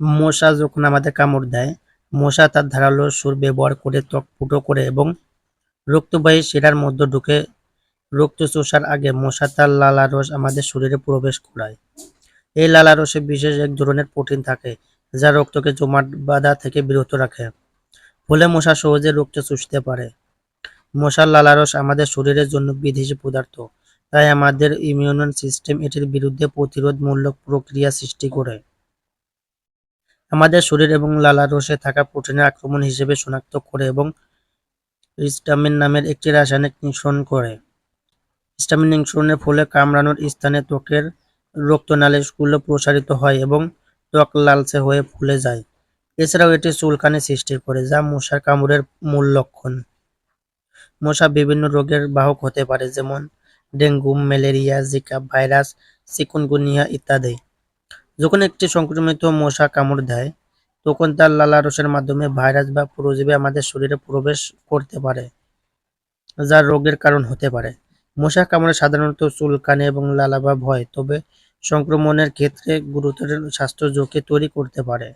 মশা যখন আমাদের কামড় দেয়, মশা তার ধারালো সুর ব্যবহার করে ত্বক ফুটো করে এবং রক্তবাহী শিরার মধ্যে ঢুকে রক্ত চোষার আগে মশা তার লালারস আমাদের শরীরে প্রবেশ করায়। এই লালারসে বিশেষ এক ধরনের প্রোটিন থাকে, যা রক্তকে জমাট বাঁধা থেকে বিরত রাখে, ফলে মশা সহজে রক্ত চুষতে পারে। মশার লালারস আমাদের শরীরের জন্য বিদেশি পদার্থ, তাই আমাদের ইমিউন সিস্টেম এটির বিরুদ্ধে প্রতিরোধমূলক প্রক্রিয়া সৃষ্টি করে। আমাদের শরীর এবং লালা লালারসে থাকা প্রোটিনের আক্রমণ হিসেবে শনাক্ত করে এবং হিস্টামিন নামের একটি রাসায়নিক নিঃসরণ করে। হিস্টামিন নিঃসরণের ফলে কামড়ানোর স্থানে ত্বকের রক্তনালীগুলো প্রসারিত হয় এবং ত্বক লালচে হয়ে ফুলে যায়। এছাড়াও এটি চুলকানি সৃষ্টি করে, যা মশার কামড়ের মূল লক্ষণ। মশা বিভিন্ন রোগের বাহক হতে পারে, যেমন dengue, malaria, Zika, virus, chikungunya ইত্যাদি। যখন একটি সংক্রমিত মশা কামড় দেয়, তখন তার লালারসের মাধ্যমে ভাইরাস বা পরজীবী আমাদের শরীরে প্রবেশ করতে পারে, যা রোগের কারণ হতে পারে। মশা কামড়ে সাধারণত চুলকানি এবং লালাভাব হয় তবে সংক্রমণের ক্ষেত্রে গুরুতর স্বাস্থ্য ঝুঁকি তৈরি করতে পারে।